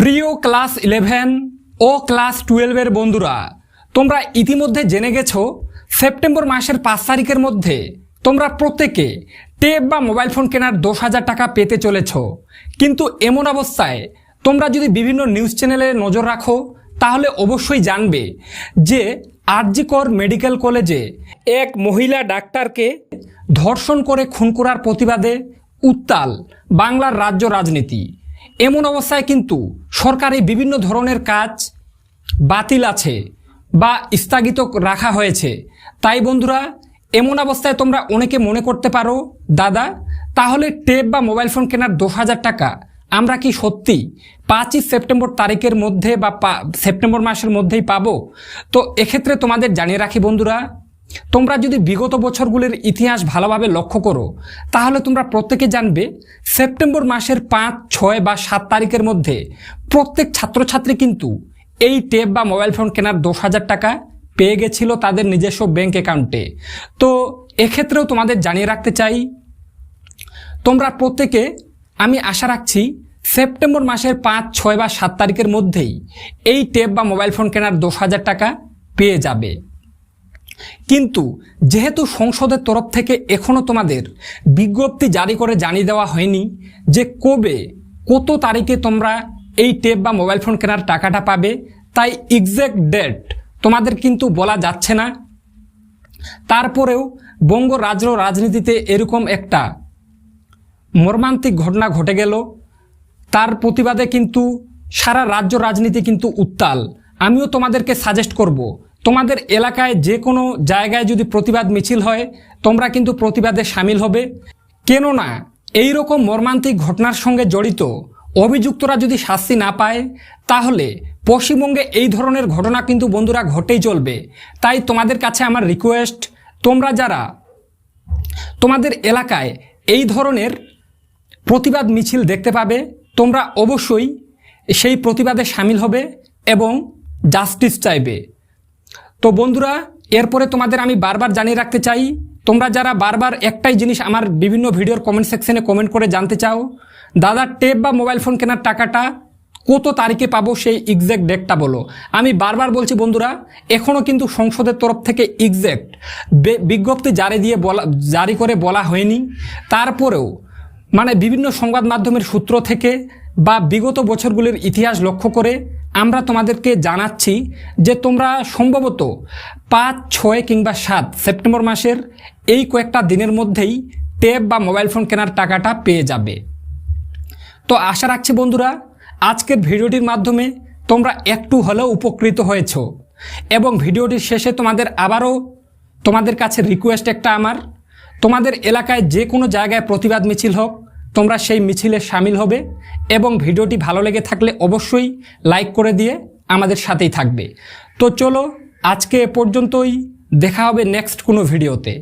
প্রিয় class eleven ও class টুয়েলভের বন্ধুরা, তোমরা ইতিমধ্যে জেনে গেছো, সেপ্টেম্বর মাসের পাঁচ তারিখের মধ্যে তোমরা প্রত্যেকে টেপ বা মোবাইল ফোন কেনার দশ হাজার টাকা পেতে চলেছ। কিন্তু এমন অবস্থায় তোমরা যদি বিভিন্ন নিউজ চ্যানেলে নজর রাখো, তাহলে অবশ্যই জানবে যে আরজিকর মেডিকেল কলেজে এক মহিলা ডাক্তারকে ধর্ষণ করে খুন করার প্রতিবাদে উত্তাল বাংলার রাজ্য রাজনীতি। এমন অবস্থায় কিন্তু সরকারি বিভিন্ন ধরনের কাজ বাতিল আছে বা স্থগিত রাখা হয়েছে। তাই বন্ধুরা, এমন অবস্থায় তোমরা অনেকে মনে করতে পারো, দাদা, তাহলে টেপ বা মোবাইল ফোন কেনার দশ হাজার টাকা, আমরা কি সত্যি পাঁচই সেপ্টেম্বর তারিখের মধ্যে বা সেপ্টেম্বর মাসের মধ্যেই পাবো? তো এক্ষেত্রে তোমাদের জানিয়ে রাখি বন্ধুরা তোমরা যদি বিগত বছরগুলির ইতিহাস ভালোভাবে লক্ষ্য করো, তাহলে তোমরা প্রত্যেকে জানবে, সেপ্টেম্বর মাসের পাঁচ, ছয় বা সাত তারিখের মধ্যে প্রত্যেক ছাত্রছাত্রী কিন্তু এই টেপ বা মোবাইল ফোন কেনার দশ হাজার টাকা পেয়ে গেছিল তাদের নিজস্ব ব্যাংক অ্যাকাউন্টে। তো এক্ষেত্রেও তোমাদের জানিয়ে রাখতে চাই, তোমরা প্রত্যেকে, আমি আশা রাখছি সেপ্টেম্বর মাসের পাঁচ, ছয় বা সাত তারিখের মধ্যেই এই টেপ বা মোবাইল ফোন কেনার দশ হাজার টাকা পেয়ে যাবে। কিন্তু যেহেতু সংসদের তরফ থেকে এখনও তোমাদের বিজ্ঞপ্তি জারি করে জানিয়ে দেওয়া হয়নি যে কবে, কত তারিখে তোমরা এই টেপ বা মোবাইল ফোন কেনার টাকাটা পাবে, তাই এক্স্যাক্ট ডেট তোমাদের কিন্তু বলা যাচ্ছে না। তারপরেও বঙ্গ রাজ্য রাজনীতিতে এরকম একটা মর্মান্তিক ঘটনা ঘটে গেল। তার প্রতিবাদে কিন্তু সারা রাজ্য রাজনীতি কিন্তু উত্তাল। আমিও তোমাদেরকে সাজেস্ট করব তোমাদের এলাকায় যে কোনো জায়গায় যদি প্রতিবাদ মিছিল হয়, তোমরা কিন্তু প্রতিবাদে সামিল হবে। কেননা এই রকম মর্মান্তিক ঘটনার সঙ্গে জড়িত অভিযুক্তরা যদি শাস্তি না পায়, তাহলে পশ্চিমবঙ্গে এই ধরনের ঘটনা কিন্তু বন্ধুরা ঘটেই চলবে। তাই তোমাদের কাছে আমার রিকোয়েস্ট তোমরা যারা তোমাদের এলাকায় এই ধরনের প্রতিবাদ মিছিল দেখতে পাবে, তোমরা অবশ্যই সেই প্রতিবাদে সামিল হবে এবং জাস্টিস চাইবে। তো বন্ধুরা, এরপরে তোমাদের আমি বারবার জানিয়ে রাখতে চাই, তোমরা যারা বারবার একটাই জিনিস আমার বিভিন্ন ভিডিওর কমেন্ট সেকশনে কমেন্ট করে জানতে চাও, দাদা টেপ বা মোবাইল ফোন কেনার টাকাটা কত তারিখে পাবো সেই এক্স্যাক্ট ডেটটা বলো। আমি বারবার বলছি বন্ধুরা এখনও কিন্তু সংসদের তরফ থেকে এক্স্যাক্ট বিজ্ঞপ্তি জারি দিয়ে বলা জারি করে বলা হয়নি। তারপরেও মানে বিভিন্ন সংবাদ মাধ্যমের সূত্র থেকে বা বিগত বছরগুলির ইতিহাস লক্ষ্য করে আমরা তোমাদেরকে জানাচ্ছি যে তোমরা সম্ভবত পাঁচ, ছয় কিংবা সাত সেপ্টেম্বর মাসের এই কয়েকটা দিনের মধ্যেই ট্যাব বা মোবাইল ফোন কেনার টাকাটা পেয়ে যাবে। তো আশা রাখছি বন্ধুরা, আজকের ভিডিওটির মাধ্যমে তোমরা একটু হলেও উপকৃত হয়েছ এবং ভিডিওটির শেষে তোমাদের আবারও তোমাদের কাছে রিকোয়েস্ট একটা আমার। তোমাদের এলাকায় যে কোনো জায়গায় প্রতিবাদ মিছিল হোক তোমরা সেই মিছিলে সামিল হবে এবং ভিডিওটি ভালো লেগে থাকলে অবশ্যই লাইক করে দিয়ে আমাদের সাথেই থাকবে। তো চলো আজকে এ পর্যন্তই, দেখা হবে নেক্সট কোনো ভিডিওতে।